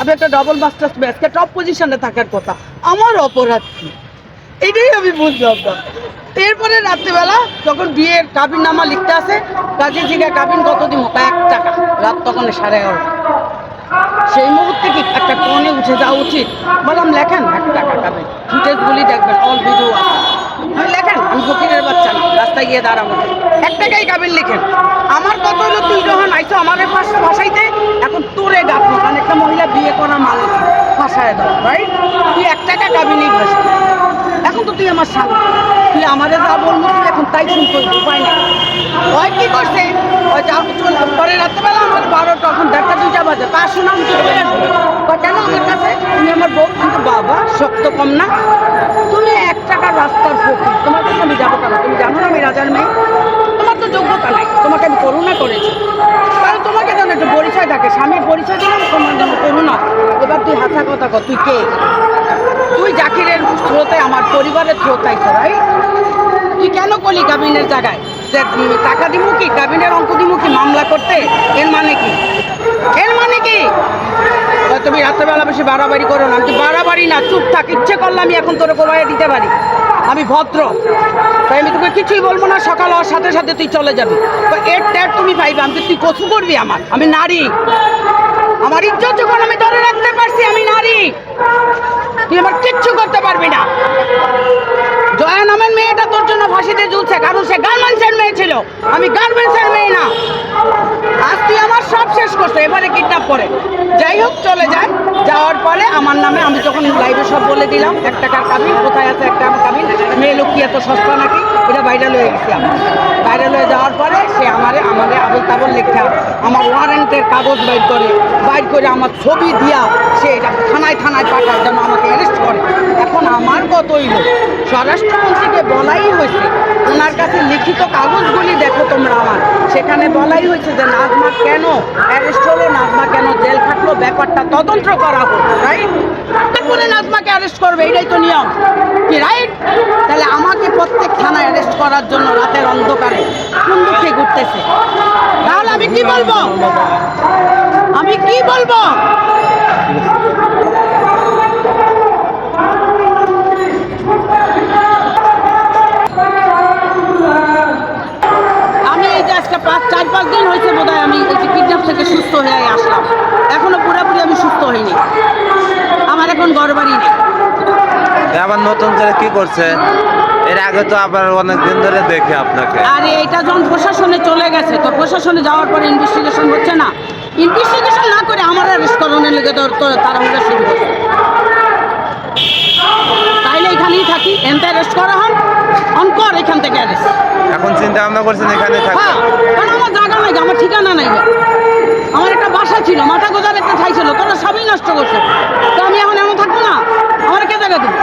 আমি একটা double masters ব্যাচকে top পজিশনে থাকার কথা। আমার অপরাধ কি? এটাই আমি বুঝলাম না। এরপরে রাত্রিবেলা যখন বিয়ের কাবিন নামা লিখতে আসে কাজে জিগা কাবিন কত দিব এক টাকা। রাত তখন সাড়ে এগারোটা। সেই মুহূর্তে কি একটা কোণে উঠে যাওয়া উচিত? বললাম, লেখেন, এক টাকা কাবিন। ফুটেজগুলি দেখবেন অল ভিডিও আছে। আমি লেখেন, আমি ফকিরের বাচ্চা রাস্তায় গিয়ে দাঁড়াবো এক টাকাই কাবিন লিখেন। আমার কত হলো? তুই যখন আইসো আমার এখন তোরে গাঁথো কারণ একটা মহিলা বিয়ে করা মানুষ ফাঁসায় দাও রাইট তুই এক টাকা কাবিনই ভাসি এখন তো তুই আমার স্বামী। তুই আমারে যা বলব, তুই এখন তাই শুনতে উপায় নেই। ওই কি করছে? ওই যা চল পরে রাত্রেবেলা আমার বারো তখন দেড়টা, দুইটা বাজে। তা শোনা, আমি চলে আসব কেন আমার কাছে? তুমি আমার বউ, কিন্তু বাবা, শক্ত কম না। তুমি এক টাকা রাস্তার ফকির তোমার কাছে আমি যাব কেন তুমি জানো না আমি রাজার মেয়ে তোমার তো যোগ্যতা নাই তোমাকে আমি করুণা করেছি কারণ তোমাকে যেন একটা পরিচয় থাকে? স্বামীর পরিচয় দিলাম জন্য করুণা এবার তুই হাসা কথা কর, তুই কে? তুই জাকিরের স্রোতে আমার পরিবারের স্রোত সবাই তুই কেন করলি কাবিনের জায়গায়? যে টাকা দিব কি? কাবিনের অঙ্ক দিব কি? মামলা করতে? এর মানে কি? এর মানে কি? তুমি রাত্রেবেলা বেশি বাড়াবাড়ি করো না। তুই বাড়াবাড়ি না, চুপ থাক, ইচ্ছে করলে আমি এখন তোর কোবাইয়ে দিতে পারি। আমি ভদ্র। তাই আমি তোকে কিছুই বলব না, সকাল হওয়ার সাথে সাথে তুই চলে যাবি। তো এর ট্যাট তুমি পাইবে, আমি তুই কচু করবি আমার। আমি নারী। আমার ইজ্জত যখন আমি ধরে রাখতে পারছি, আমি নারী। তুই আমার কিচ্ছু করতে পারবি না। জয়া নামের মেয়েটা তোর জন্য ফাঁসিতে ঝুলছে, কারণ সে গার্মেন্টসের মেয়ে ছিল। আমি গার্মেন্টসের মেয়ে না। আজ তুই আমার করছে এবারে কিডন্যাপ করে। যাই হোক, চলে যায়। যাওয়ার পরে আমার নামে আমি যখন লাইভে সব বলে দিলাম, এক টাকার কাবিন, কোথায় আছে একটা কাবিন? মেয়ে লোক কি এত সস্তা নাকি? এটা ভাইরাল হয়ে গেছে আমার ভাইরাল হয়ে যাওয়ার পরে সে আমারে, আমাদের আবল তাবল লেখা, আমার ওয়ারেন্টের কাগজ বাইর করে বাইর করে আমার ছবি দিয়া সে এটা থানায় থানায় পাঠায় যেন আমাকে অ্যারেস্ট করে। এখন আমার কত হইল? স্বরাষ্ট্রমন্ত্রীকে বলাই হয়েছে, ওনার কাছে লিখিত কাগজগুলি দেখো তোমরা আমার। সেখানে বলাই হয়েছে যে নাজমা কেন অ্যারেস্ট হলো, নাজমা কেন জেল খাটলো, ব্যাপারটা তদন্ত করা হোক রাইট তারপরে নাজমাকে অ্যারেস্ট করবে, এটাই তো নিয়ম। কি রাইট তাহলে আমাকে প্রত্যেক থানায় অ্যারেস্ট করার জন্য রাতের অন্ধকারে কোন দুঃখে ঘুরতেছে? তাহলে আমি কি বলব? আমি কি বলব? পাঁচ চার পাঁচ দিন হয়েছে বোধ হয় আমি এই যে কিডন্যাপ থেকে সুস্থ হয়ে আসলাম। এখনও পুরোপুরি আমি সুস্থ হইনি। আমার এখন ঘর বাড়ি নেই আবার নতুন করে কি করছে? এর আগে তো আবার অনেক দিন ধরে দেখি আপনাকে। আর এটা যখন প্রশাসনে চলে গেছে তো প্রশাসনে যাওয়ার পরে ইনভেস্টিগেশন হচ্ছে না। ইনভেস্টিগেশন না করে আমার অ্যারেস্ট করানোর লেগে তারা হুজা শুরু করছে তাইলে এখানেই থাকি। এনতে অ্যারেস্ট করা হন ভাবনা করছেন এখানে হ্যাঁ আমার জায়গা নাই, আমার ঠিকানা নাই। আমার একটা বাসা ছিল, মাথা গোজার একটা ঠাই ছিল তোরা সবই নষ্ট করছে। তো আমি এখন এমন থাকব না? আমার কে জায়গা দেবো?